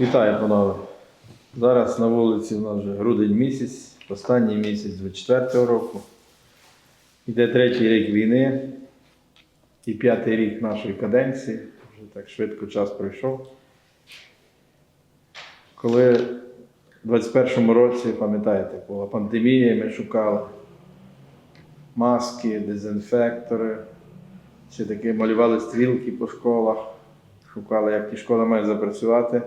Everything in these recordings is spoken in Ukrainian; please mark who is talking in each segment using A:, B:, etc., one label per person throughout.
A: Вітаю, панове. Зараз на вулиці у нас вже грудень місяць, останній місяць 24-го року. Йде третій рік війни і п'ятий рік нашої каденції. Вже так швидко час пройшов. Коли в 21-му році, пам'ятаєте, була пандемія, ми шукали маски, дезінфектори, ще таки малювали стрілки по школах, шукали, як ті школи мають запрацювати.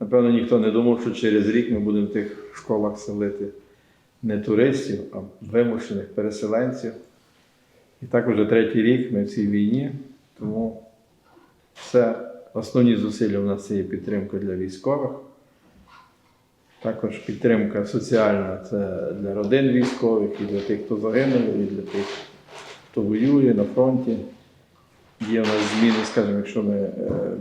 A: Напевно, ніхто не думав, що через рік ми будемо в тих школах селити не туристів, а вимушених переселенців. І так уже третій рік ми в цій війні, тому все, основні зусилля у нас це є підтримка для військових. Також підтримка соціальна це для родин військових, і для тих, хто загинув, і для тих, хто воює на фронті. Є у нас зміни, скажімо, якщо ми е,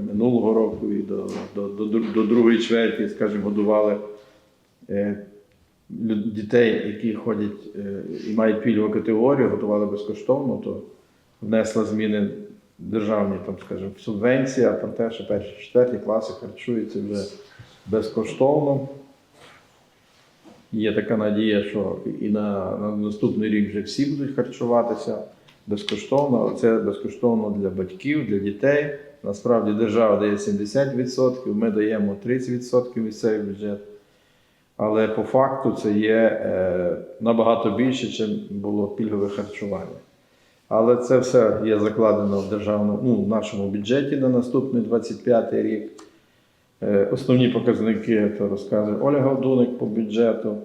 A: минулого року і до, до, до, до другої чверті, скажімо, годували е, дітей, які ходять е, і мають пільгову категорію, готували безкоштовно, то внесла зміни державні, там, скажімо, субвенція про те, що перші четверті класи харчуються вже безкоштовно. Є така надія, що і на, на наступний рік вже всі будуть харчуватися безкоштовно, це безкоштовно для батьків, для дітей. Насправді держава дає 70%, ми даємо 30% місцевий бюджет. Але по факту це є е, набагато більше, ніж було пільгове харчування. Але це все є закладено в державному ну, в нашому бюджеті на наступний 25 рік. Е, Основні показники то розказує Оля Галдуник по бюджету.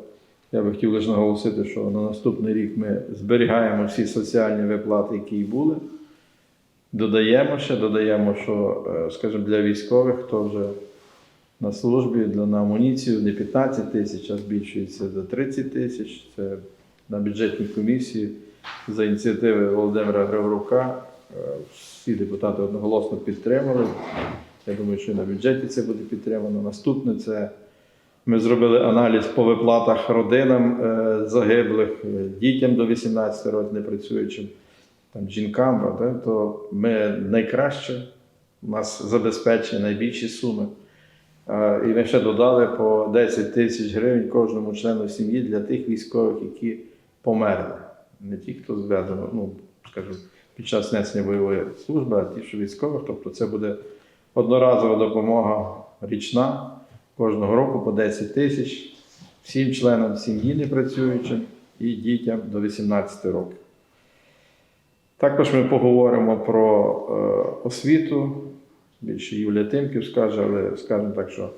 A: Я би хотів лише наголосити, що на наступний рік ми зберігаємо всі соціальні виплати, які й були. Додаємо ще, додаємо, що, е, скажімо, для військових, хто вже на службі для на амуніцію не 15 тисяч, а збільшується до 30 тисяч. Це на бюджетній комісії за ініціативи Володимира Григорука. Е, Всі депутати одноголосно підтримали. Я думаю, що і на бюджеті це буде підтримано. Наступне це ми зробили аналіз по виплатах родинам е, загиблих, е, дітям до 18 років непрацюючим, там, жінкам, то ми найкраще, у нас забезпечені найбільші суми. І ми ще додали по 10 тисяч гривень кожному члену сім'ї для тих військових, які померли. Не ті, хто зв'язано, ну, скажімо, під час несення бойової служби, а ті, що військових. Тобто це буде одноразова допомога річна кожного року по 10 тисяч всім членам сім'ї непрацюючим і дітям до 18 років. Також ми поговоримо про е, освіту. Більше Юлія Тимків скаже, але скажемо так, що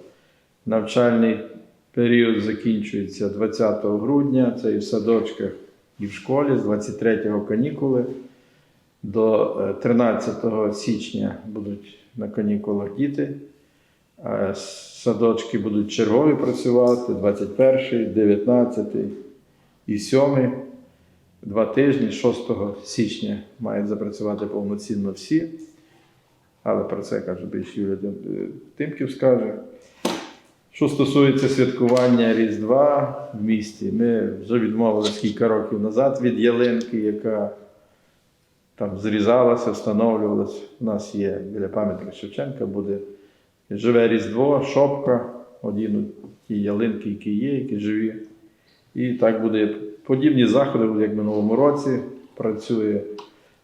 A: навчальний період закінчується 20 грудня, це і в садочках, і в школі, з 23-го канікули. До е, 13 січня будуть на канікулах діти. Е, Садочки будуть чергові працювати 21, 19 і 7. Два тижні, 6 січня мають запрацювати повноцінно всі. Але про це каже більше Юлія е, Тимків скаже. Що стосується святкування Різдва в місті, ми вже відмовилися кілька років назад від ялинки, яка там зрізалася, встановлювалася. У нас є біля пам'ятника Шевченка, буде живе Різдво, шопка, одінуть ті ялинки, які є, які живі. І так буде подібні заходи, як в минулому році. Працює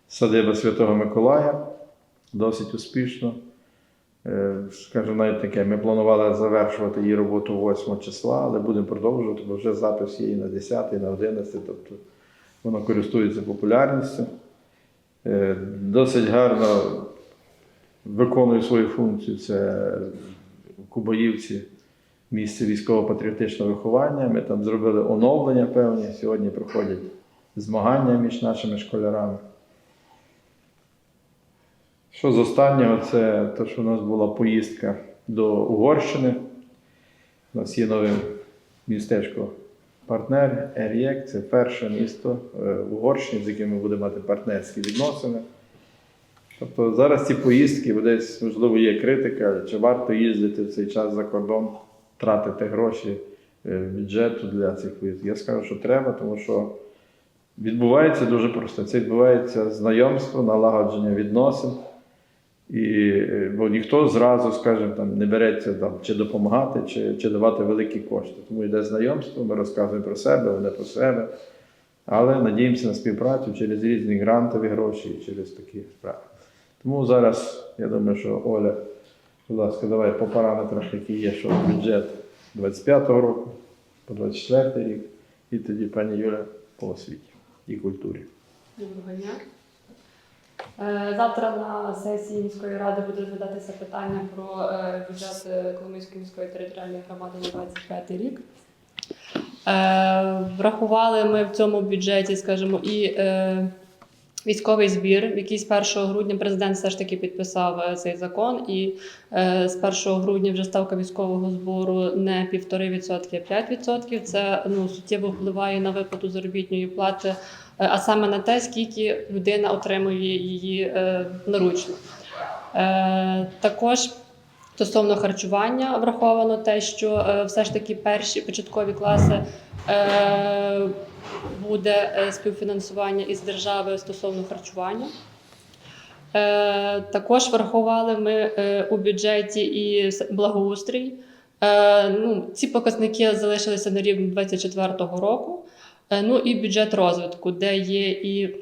A: садиба Святого Миколая досить успішно. Е, Скажу навіть таке, ми планували завершувати її роботу 8 числа, але будемо продовжувати, бо вже запис є і на 10, і на 11, тобто воно користується популярністю. Е, Досить гарно виконує свою функцію. Це Кубаївці місце військово-патріотичного виховання. Ми там зробили оновлення певні. Сьогодні проходять змагання між нашими школярами. Що з останнього, це те, що у нас була поїздка до Угорщини. У нас є нове містечко партнер Ер'єк. Це перше місто е, в Угорщині, з яким ми будемо мати партнерські відносини. Тобто зараз ці поїздки, десь, можливо, є критика, чи варто їздити в цей час за кордон, тратити гроші е, бюджету для цих поїздок. Я скажу, що треба, тому що відбувається дуже просто. Це відбувається знайомство, налагодження відносин. І, е, бо ніхто зразу, скажімо, там, не береться там, чи допомагати, чи, чи давати великі кошти. Тому йде знайомство, ми розказуємо про себе, вони про себе. Але надіємося на співпрацю через різні грантові гроші через такі справи. Тому зараз я думаю, що Оля, будь ласка, давай по параметрах, які є, що бюджет 25-го року, по 24 рік, і тоді пані Юля по освіті і культурі.
B: Доброго дня. Е, Завтра на сесії міської ради буде розглядатися питання про е, бюджет е, Коломийської міської територіальної громади на 25 рік. Врахували ми в цьому бюджеті, скажімо, і військовий збір, який з 1 грудня президент все ж таки підписав е, цей закон. І е, з 1 грудня вже ставка військового збору не 1,5%, а 5%. Це ну, суттєво впливає на виплату заробітної плати Е, а саме на те, скільки людина отримує її наручно. Також стосовно харчування враховано те, що е, все ж таки перші початкові класи е, буде е, співфінансування із держави стосовно харчування. Також врахували ми у бюджеті і благоустрій. Ну, ці показники залишилися на рівні 2024 року. Ну і бюджет розвитку, де є і,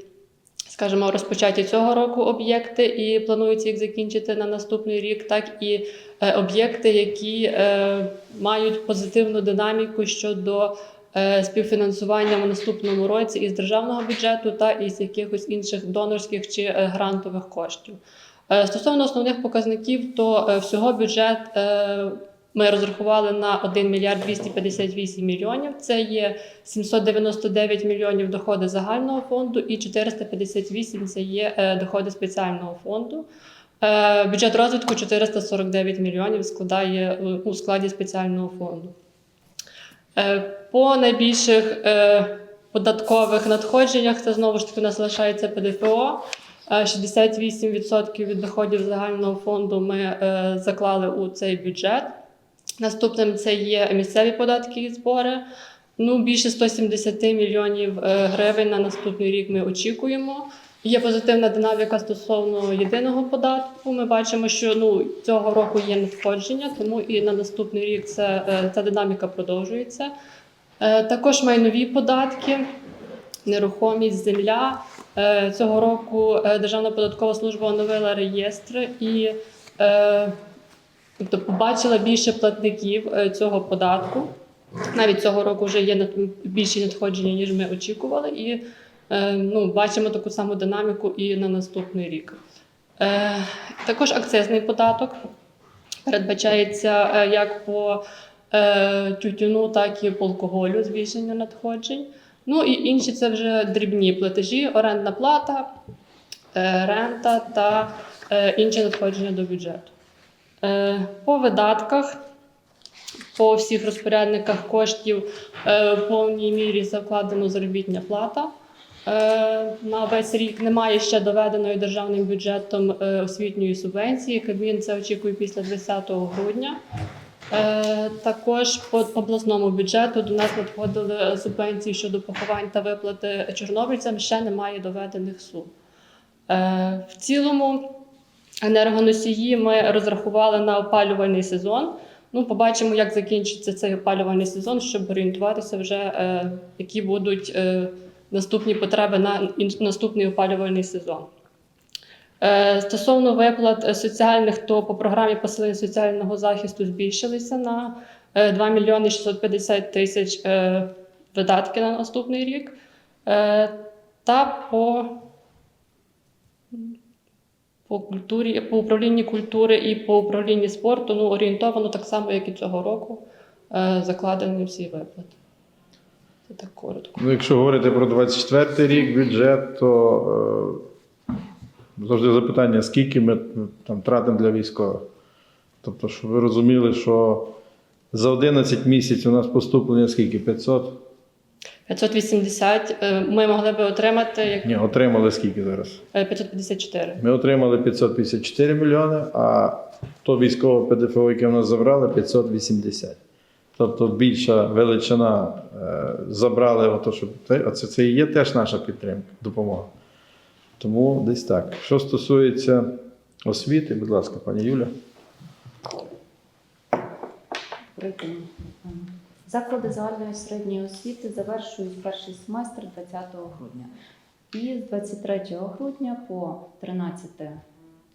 B: скажімо, розпочаті цього року об'єкти, і планується їх закінчити на наступний рік, так і е, об'єкти, які е, мають позитивну динаміку щодо е, співфінансування в наступному році із державного бюджету та із якихось інших донорських чи грантових коштів. Стосовно основних показників, то всього бюджет ми розрахували на 1 мільярд 258 мільйонів. Це є 799 мільйонів доходи загального фонду і 458 це є е, доходи спеціального фонду. Е, Бюджет розвитку 449 мільйонів складає е, у складі спеціального фонду. По найбільших податкових надходженнях це знову ж таки у нас залишається ПДФО. Е, 68% від доходів загального фонду ми заклали у цей бюджет. Наступним це є місцеві податки і збори. Ну, більше 170 мільйонів е, гривень на наступний рік ми очікуємо. Є позитивна динаміка стосовно єдиного податку. Ми бачимо, що ну, цього року є надходження, тому і на наступний рік це, е, ця динаміка продовжується. Е, Також майнові податки, нерухомість, земля. Цього року Державна податкова служба оновила реєстри і тобто побачила більше платників е, цього податку. Навіть цього року вже є більші надходження, ніж ми очікували, і е, ну, бачимо таку саму динаміку і на наступний рік. Е, також акцизний податок передбачається як по тютюну, так і по алкоголю збільшення надходжень. Ну і інші це вже дрібні платежі, орендна плата, рента та інші надходження до бюджету. Е, По видатках, по всіх розпорядниках коштів е, в повній мірі закладено заробітня плата. Е, На весь рік немає ще доведеної державним бюджетом освітньої субвенції. Кабмін це очікує після 20 грудня. Також по обласному бюджету до нас надходили субвенції щодо поховань та виплати чорнобильцям. Ще немає доведених сум. В цілому енергоносії ми розрахували на опалювальний сезон. Ну, побачимо, як закінчиться цей опалювальний сезон, щоб орієнтуватися вже, е, які будуть е, наступні потреби на наступний опалювальний сезон. Е, Стосовно виплат е, соціальних, то по програмі посилення соціального захисту збільшилися на е, 2 мільйони 650 тисяч е, видатки на наступний рік. Е, Та по, по культурі, по управлінні культури і по управлінні спорту ну, орієнтовано так само, як і цього року, е, закладені всі виплати. Це так коротко.
A: Ну, якщо говорити про 24 рік бюджет, то е, завжди запитання, скільки ми там тратимо для військових. Тобто, щоб ви розуміли, що за 11 місяців у нас поступлення скільки? 500?
B: 580 е, ми могли би отримати як
A: Ні, отримали скільки зараз?
B: е, 554.
A: Ми отримали 554 мільйони, а то військове ПДФО, яке в нас забрали, 580. Тобто більша величина е, забрали, ото, щоб а це, це і є теж наша підтримка, допомога. Тому десь так. Що стосується освіти. Будь ласка, пані Юля.
C: Прикольно. Заклади загальної середньої освіти завершують перший семестр 20 грудня. І з 23 грудня по 13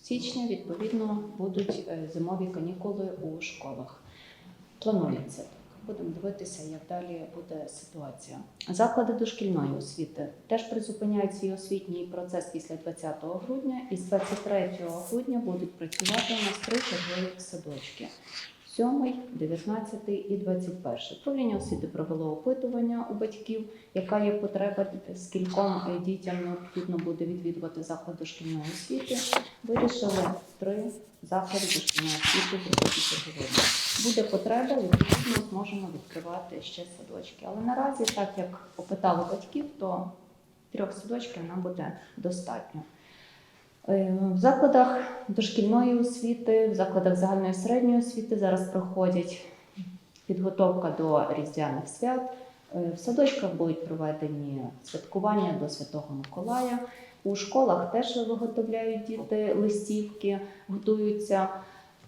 C: січня, відповідно, будуть е, зимові канікули у школах. Планується так. Будемо дивитися, як далі буде ситуація. Заклади дошкільної освіти теж призупиняють свій освітній процес після 20 грудня і з 23 грудня будуть працювати у нас три чергові садочки. 7, 19 і 21. Управління освіти провело опитування у батьків, яка є потреба, скільком е, дітям необхідно буде відвідувати заклад дошкільної освіти. Вирішили три заклади дошкільної освіти зробити сьогодні. Буде потреба, відповідно зможемо відкривати ще садочки. Але наразі, так як опитали батьків, то трьох садочків нам буде достатньо. Е, В закладах дошкільної освіти, в закладах загальної середньої освіти зараз проходять підготовка до різдвяних свят. Е, В садочках будуть проведені святкування до Святого Миколая. У школах теж виготовляють діти листівки, готуються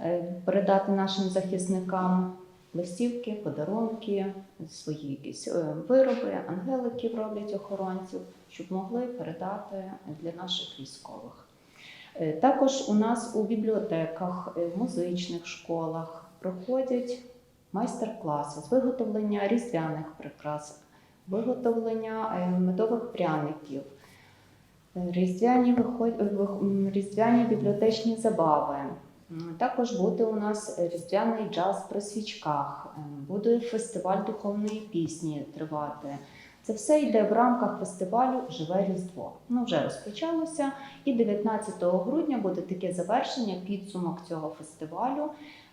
C: е, передати нашим захисникам листівки, подарунки, свої якісь вироби, ангеликів роблять охоронців, щоб могли передати для наших військових. Е, Також у нас у бібліотеках, е, в музичних школах проходять майстер-класи з виготовлення різдвяних прикрас, виготовлення е, медових пряників, різдвяні, виход- різдвяні бібліотечні забави. Також буде у нас різдвяний джаз при свічках, буде фестиваль духовної пісні тривати. Це все йде в рамках фестивалю Живе Різдво. Ну вже розпочалося. І 19 грудня буде таке завершення, підсумок цього фестивалю.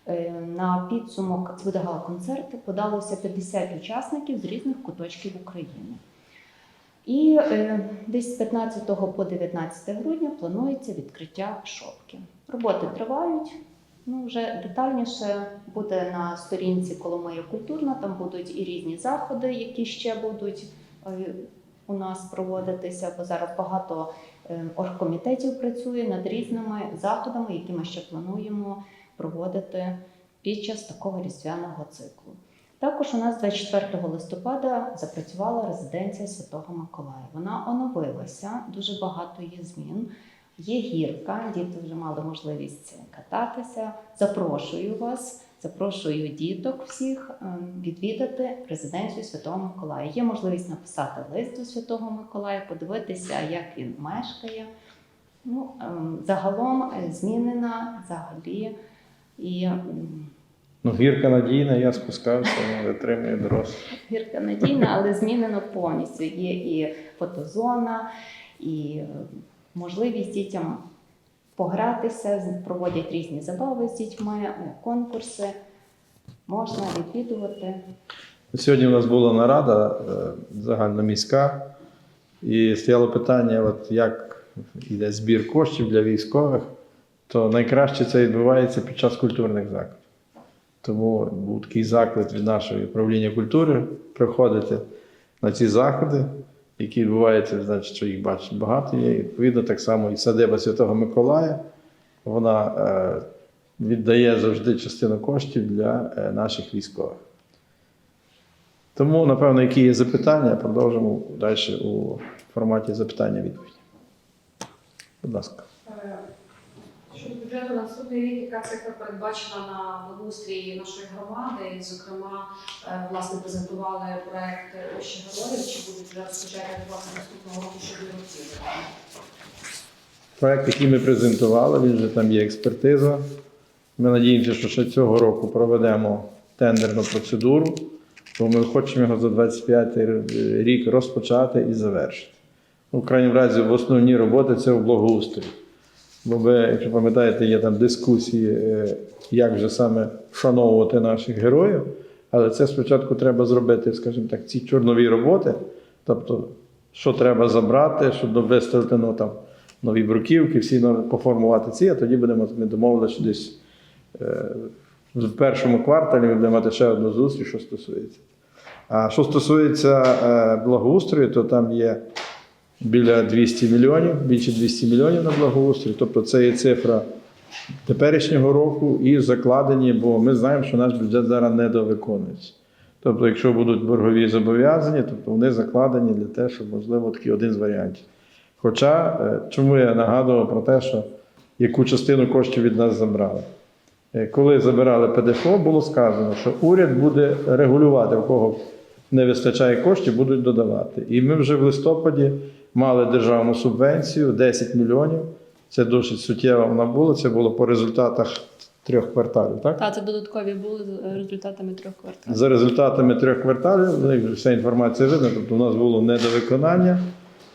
C: Е, На підсумок буде гала-концерт подалося 50 учасників з різних куточків України. І е, десь з 15 по 19 грудня планується відкриття шопки. Роботи тривають. Ну, вже детальніше буде на сторінці Коломия Культурна. Там будуть і різні заходи, які ще будуть у нас проводитися, бо зараз багато е, оргкомітетів працює над різними заходами, які ми ще плануємо проводити під час такого різдвяного циклу. Також у нас 24 листопада запрацювала резиденція Святого Миколая. Вона оновилася, дуже багато є змін. Є гірка, діти вже мали можливість кататися. Запрошую вас, запрошую діток всіх ем, відвідати резиденцію Святого Миколая. Є можливість написати лист до Святого Миколая, подивитися, як він мешкає. Ну, ем, загалом е, змінена взагалі і
A: Ну, гірка надійна, я спускався, витримує дорослих.
C: гірка надійна, але змінено повністю. Є і фотозона, і е, можливість дітям погратися, проводять різні забави з дітьми, е, конкурси. Можна відвідувати.
A: Сьогодні у нас була нарада е, загальноміська, і стояло питання, от як йде збір коштів для військових, то найкраще це відбувається під час культурних закладів. Тому був такий заклик від нашого управління культури приходити на ці заходи, які відбуваються, значить, що їх бачить багато є. І, відповідно, так само і садиба Святого Миколая. Вона е, віддає завжди частину коштів для е, наших військових. Тому, напевно, які є запитання, продовжимо далі у форматі запитання-відповіді. Будь ласка.
B: Щодо бюджету на наступний рік, яка цифра передбачена на благоустрій нашої громади, і, зокрема, е, власне, презентували проект «Ощі героїв», чи будуть вже розпочати власне наступного року щодо розслідування?
A: Проект, який ми презентували, він вже там є експертиза. Ми надіємося, що ще цього року проведемо тендерну процедуру, бо ми хочемо його за 25 рік розпочати і завершити. Ну, в крайньому разі, в основні роботи це в благоустрій. Бо ви, якщо пам'ятаєте, є там дискусії, е, як вже саме вшановувати наших героїв. Але це спочатку треба зробити, скажімо так, ці чорнові роботи. Тобто, що треба забрати, щоб виставити ну, там, нові бруківки, всі поформувати ці, а тоді будемо ми домовилися, що десь е, в першому кварталі ми будемо мати ще одну зустріч, що стосується. А що стосується е, благоустрою, то там є біля 200 мільйонів, більше 200 мільйонів на благоустрій. Тобто це є цифра теперішнього року і закладені, бо ми знаємо, що наш бюджет зараз недовиконується. Тобто, якщо будуть боргові зобов'язані, тобто вони закладені для те, щоб можливо такий один з варіантів. Хоча, е, чому я нагадував про те, що яку частину коштів від нас забрали. Е, Коли забирали ПДФО, було сказано, що уряд буде регулювати, в кого не вистачає коштів, будуть додавати. І ми вже в листопаді мали державну субвенцію 10 мільйонів. Це досить суттєво вона була. Це було по результатах трьох кварталів. Так?
B: Та це додаткові були з результатами трьох кварталів.
A: За результатами трьох кварталів, вся інформація видно, тобто у нас було недовиконання.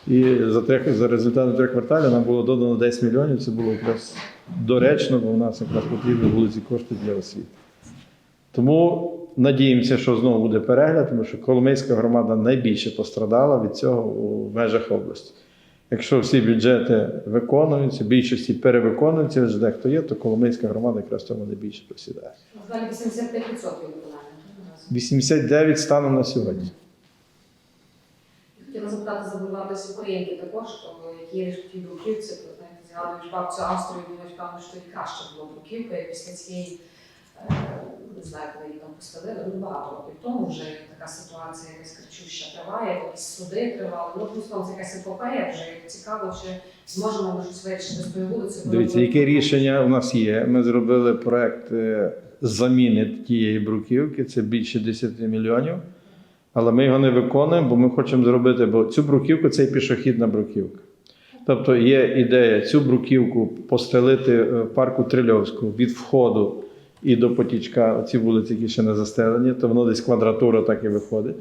A: І за, трьох, за результатами трьох кварталів нам було додано 10 мільйонів. Це було якраз доречно, бо в нас якраз потрібні були ці кошти для освіти. Тому надіємося, що знову буде перегляд, тому що Коломийська громада найбільше пострадала від цього у межах області. Якщо всі бюджети виконуються, більшості перевиконуються, вже дехто є, то Коломийська громада якраз в цьому найбільше просідає.
D: Далі 85% виконання.
A: 89 станом на сьогодні.
D: Хотіла запитати забуватися Українки також, які бруківці, то згадуєш бабцю Австрію, певно, що і краще було бруківка, як після цієї, не знаю, коли її там поставили, ну багато років тому вже така ситуація якась кричуща триває, якісь суди тривали, ну плюс там це якась епопея, вже цікаво, чи зможемо ми щось вирішити з тою вулицею.
A: Дивіться, яке рішення у нас є. Ми зробили проект е, заміни тієї бруківки, це більше 10 мільйонів. Але ми його не виконуємо, бо ми хочемо зробити, бо цю бруківку це і пішохідна бруківка. Тобто є ідея цю бруківку постелити е, в парку Трильовського від входу і до потічка, ці вулиці, які ще не застелені, то воно десь квадратура так і виходить.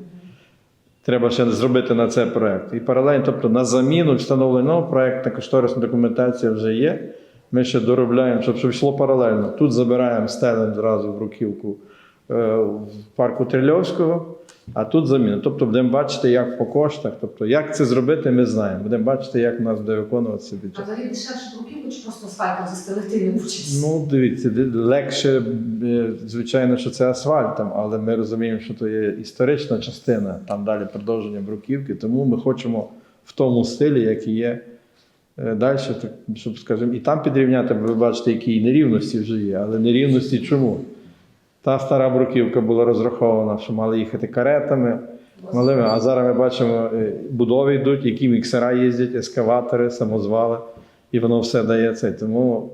A: Треба ще зробити на це проєкт. І паралельно, тобто на заміну встановленого проєкту, кошторисна документація вже є. Ми ще доробляємо, щоб, щоб йшло паралельно. Тут забираємо стелем зразу в руківку е, в парку Трильовського, а тут заміна. Тобто будемо бачити, як по коштах. Тобто, як це зробити, ми знаємо. Будемо бачити, як у нас буде виконуватися
D: А
A: бюджет.
D: взагалі дешевше бруківку чи просто асфальтом застелити не вчитися?
A: Ну, дивіться, легше, е, звичайно, що це асфальтом, але ми розуміємо, що то є історична частина, там далі продовження бруківки, тому ми хочемо в тому стилі, який є е, далі, щоб, скажімо, і там підрівняти, бо ви бачите, які нерівності вже є, але нерівності чому? Та стара бруківка була розрахована, що мали їхати каретами, малими, а зараз ми бачимо, е, будови йдуть, які міксера їздять, ескаватори, самозвали, і воно все дає це. Тому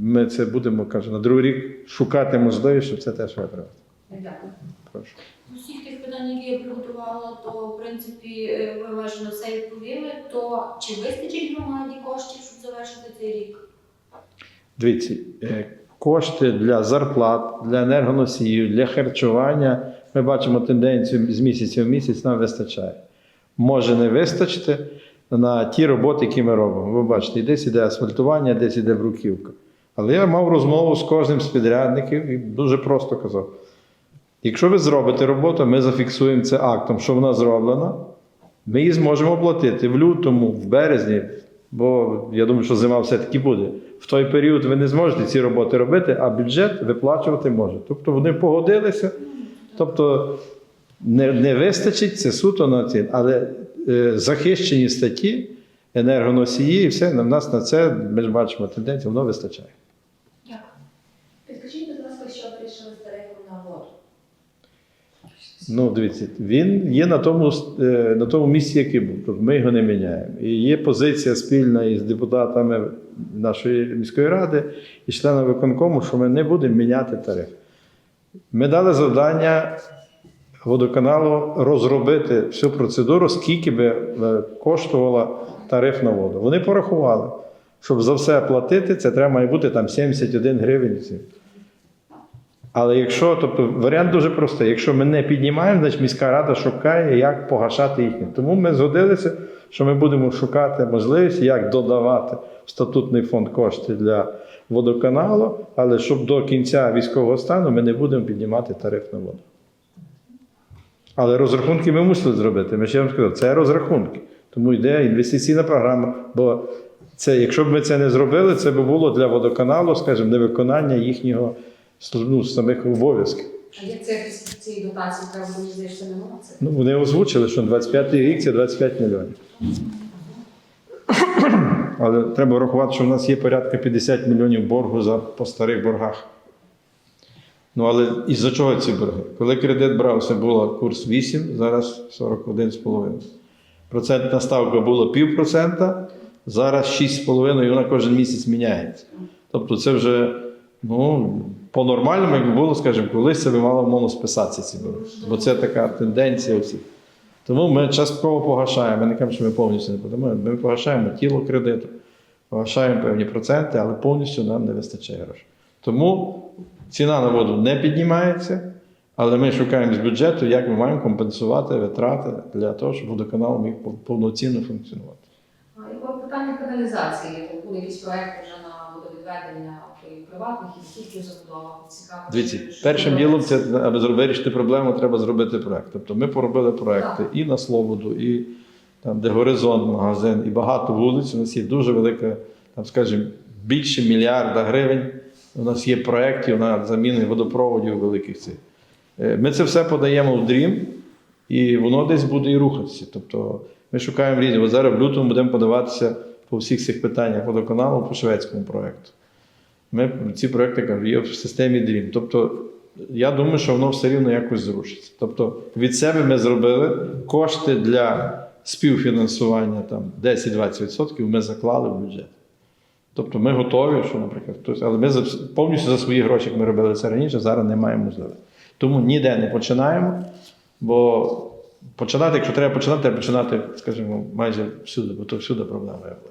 A: ми це будемо, кажу, на другий рік шукати можливість, щоб це теж виправити.
D: Дякую.
A: Прошу.
E: З усіх тих питань, які я приготувала, то в принципі е, ви майже на все відповіли. То чи вистачить громаді коштів, щоб завершити цей рік?
A: Дивіться, е, кошти для зарплат, для енергоносіїв, для харчування. Ми бачимо тенденцію з місяця в місяць нам вистачає. Може не вистачити на ті роботи, які ми робимо. Ви бачите, десь іде асфальтування, десь іде бруківка. Але я мав розмову з кожним з підрядників і дуже просто казав: якщо ви зробите роботу, ми зафіксуємо це актом, що вона зроблена, ми її зможемо оплатити в лютому, в березні, бо я думаю, що зима все-таки буде. В той період ви не зможете ці роботи робити, а бюджет виплачувати може. Тобто вони погодилися, тобто не, не вистачить це суто на ці, але е, захищені статті, енергоносії і все, на нас на це ми ж бачимо тенденцію, воно вистачає.
E: Дякую.
D: Підкажіть, будь ласка, що вирішили з тарифом на воду?
A: Ну, дивіться, він є на тому, е, на тому місці, який був. Тобто ми його не міняємо. І є позиція спільна із депутатами нашої міської ради і членами виконкому, що ми не будемо міняти тариф. Ми дали завдання водоканалу розробити всю процедуру, скільки би е, коштувала тариф на воду. Вони порахували, щоб за все платити, це треба має бути там 71 гривень. Але якщо, тобто варіант дуже простий. Якщо ми не піднімаємо, значить міська рада шукає, як погашати їхнє. Тому ми згодилися, що ми будемо шукати можливість, як додавати статутний фонд кошти для водоканалу, але щоб до кінця військового стану ми не будемо піднімати тариф на воду. Але розрахунки ми мусили зробити. Ми ще вам сказали, це розрахунки. Тому йде інвестиційна програма. Бо це, якщо б ми це не зробили, це б було для водоканалу, скажімо, невиконання їхнього ну, самих обов'язків.
D: А як це цієї дотації треба мені здається? Це
A: Ну, вони озвучили, що 25-й рік це 25 мільйонів. але треба врахувати, що в нас є порядка 50 мільйонів боргу за, по старих боргах. Ну, але із-за чого ці борги? Коли кредит брався, було курс 8, зараз 41,5. Процентна ставка була півпроцента, зараз 6,5 і вона кожен місяць міняється. Тобто це вже ну, по-нормальному, якби було, скажімо, колись це би мало воно списатися ці борги. Бо це така тенденція всіх. Тому ми частково погашаємо. Ми не кажемо, що ми повністю не подамо. Ми погашаємо тіло кредиту, погашаємо певні проценти, але повністю нам не вистачає грошей. Тому ціна на воду не піднімається, але ми шукаємо з бюджету, як ми маємо компенсувати витрати для того, щоб водоканал міг повноцінно функціонувати.
D: А питанню каналізації, якісь проекти вже водовідведення і приватних, і тільки забудова цікаво.
A: Дивіться,
D: що-
A: першим ділом це аби вирішити проблему, треба зробити проект. Тобто ми поробили проекти і на Слободу, і там, де горизонт, магазин, і багато вулиць. У нас є дуже велика, там, скажімо, більше мільярда гривень. У нас є проєктів на заміни водопроводів великих цих. Е, Ми це все подаємо в Дрім, і воно десь буде і рухатися. Тобто ми шукаємо різні. Зараз в лютому будемо подаватися по всіх цих питаннях водоканалу по шведському проєкту. Ми ці проекти кажу, є в системі Dream. Тобто, я думаю, що воно все рівно якось зрушиться. Тобто, від себе ми зробили кошти для співфінансування там 10-20% ми заклали в бюджет. Тобто ми готові, що, наприклад, хтось, але ми повністю за свої гроші, як ми робили це раніше, зараз не маємо можливості. Тому ніде не починаємо, бо починати, якщо треба починати, треба починати, скажімо, майже всюди, бо то всюди проблема є велика.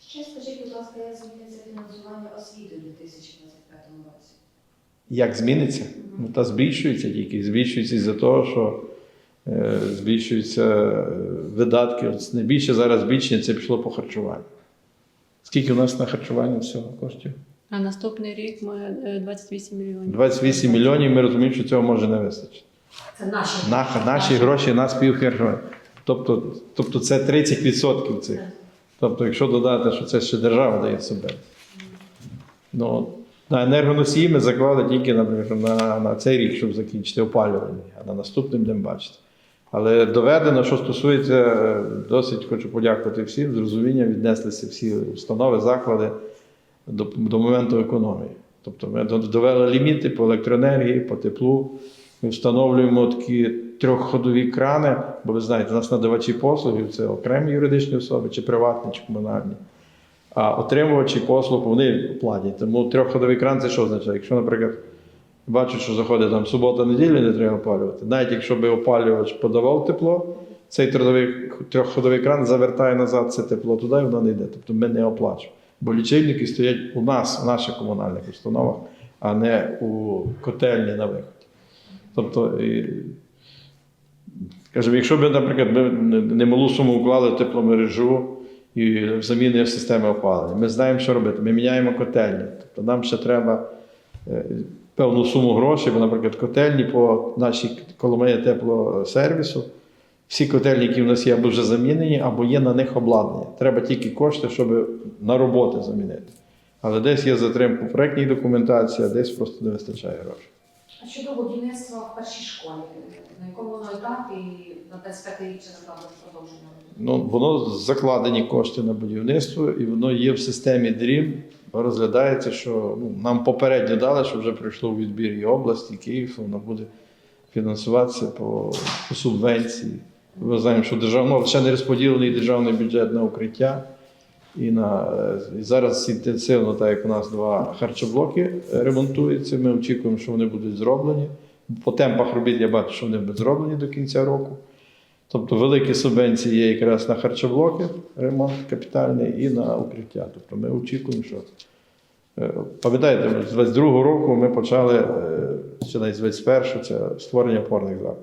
E: Ще скажіть, будь ласка, як зміниться фінансування освіти у 2025 році?
A: Як зміниться? Ну, та збільшується тільки. Збільшується із-за того, що е, збільшуються е, видатки. От найбільше зараз збільшення це пішло по харчуванню. Скільки у нас на харчування всього коштів?
B: А наступний рік ми е, 28 мільйонів.
A: 28 мільйонів. Ми розуміємо, що цього може не вистачити.
D: Це наші.
A: На, наші гроші на співхарчування. Тобто, тобто це 30% цих. Тобто, якщо додати, що це ще держава дає себе. Ну, на енергоносії ми заклали тільки наприклад, на, на цей рік, щоб закінчити опалювання, а на наступний будемо бачити. Але доведено, що стосується, досить хочу подякувати всім, з розумінням віднеслися всі установи, заклади до, до моменту економії. Тобто ми довели ліміти по електроенергії, по теплу. Ми встановлюємо такі трьохходові крани, бо ви знаєте, у нас надавачі послугів це окремі юридичні особи, чи приватні, чи комунальні. А отримувачі послуг вони платять. Тому трьохходовий кран це що означає? Якщо, наприклад, бачать, що заходить там субота, неділя, не треба опалювати. Навіть якщо би опалювач подавав тепло, цей трьохходовий кран завертає назад це тепло туди, і воно не йде. Тобто ми не оплачуємо. Бо лічильники стоять у нас, в наших комунальних установах, а не у котельні на виході. Тобто, і, скажімо, якщо б, наприклад, ми не- немалу суму вклали в тепломережу і заміни системи опалення, ми знаємо, що робити. Ми міняємо котельні. Тобто нам ще треба е, певну суму грошей, бо, наприклад, котельні по нашій Коломиї теплосервісу. Всі котельні, які в нас є, або вже замінені, або є на них обладнання. Треба тільки кошти, щоб на роботи замінити. Але десь є затримка в проєктній документації, а десь просто не вистачає грошей.
D: А щодо будівництва в першій школі, на якому воно етапі на 25 рік чи направду продовження?
A: Ну, воно закладені кошти на будівництво, і воно є в системі DREAM. Розглядається, що ну, нам попередньо дали, що вже прийшло у відбір і області, і Київ, воно буде фінансуватися по, по субвенції. Ми знаємо, що державно ну, ще не розподілений державний бюджет на укриття. І, на, е, і зараз інтенсивно, так як у нас два харчоблоки ремонтуються, ми очікуємо, що вони будуть зроблені. По темпах робіт я бачу, що вони будуть зроблені до кінця року. Тобто великі субвенції є якраз на харчоблоки, ремонт капітальний і на укриття. Тобто ми очікуємо, що. е, Пам'ятаєте, з 22-го року ми почали, е, ще навіть з 21-го, це створення опорних закладів.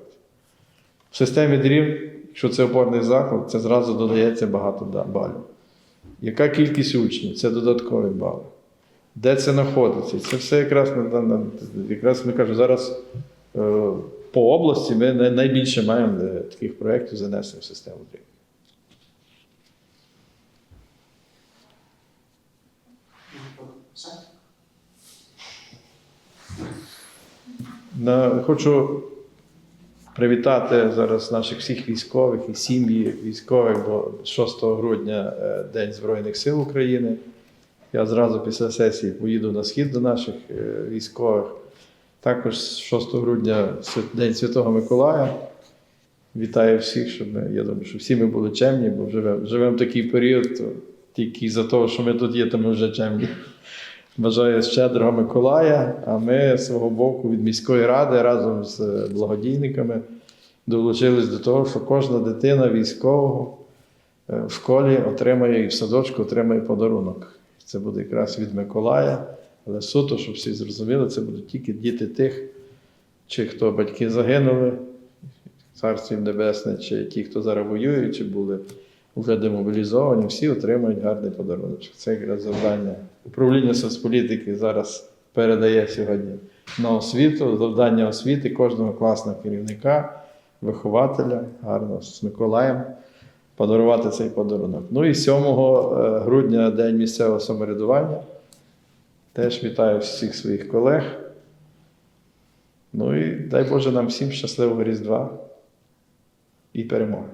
A: В системі дрів, якщо це опорний заклад, це зразу додається багато балів. Яка кількість учнів? Це додаткові бали. Де це знаходиться? Це все якраз якраз ми кажемо, зараз е, по області ми най- найбільше маємо е, таких проєктів занесення в систему дрів. На, хочу привітати зараз наших всіх військових і сім'ї військових, бо 6 грудня е, День Збройних сил України. Я зразу після сесії поїду на схід до наших е, військових. Також 6 грудня День Святого Миколая. Вітаю всіх, щоб ми, я думаю, що всі ми були чемні, бо живемо живем такий період, то тільки за того, що ми тут є, то ми вже чемні. Бажаю щедрого Миколая, а ми з свого боку від міської ради разом з е, благодійниками долучились до того, що кожна дитина військового е, в школі отримає і в садочку отримає подарунок. Це буде якраз від Миколая, але суто, щоб всі зрозуміли, це будуть тільки діти тих, чи хто батьки загинули, царство їм небесне, чи ті, хто зараз воює, чи були вже демобілізовані, всі отримають гарний подарунок. Це якраз завдання. Управління соцполітики зараз передає сьогодні на освіту, завдання освіти кожного класного керівника, вихователя, гарно з Миколаєм подарувати цей подарунок. Ну і 7 е, грудня День місцевого самоврядування. Теж вітаю всіх своїх колег. Ну і дай Боже нам всім щасливого Різдва і перемоги.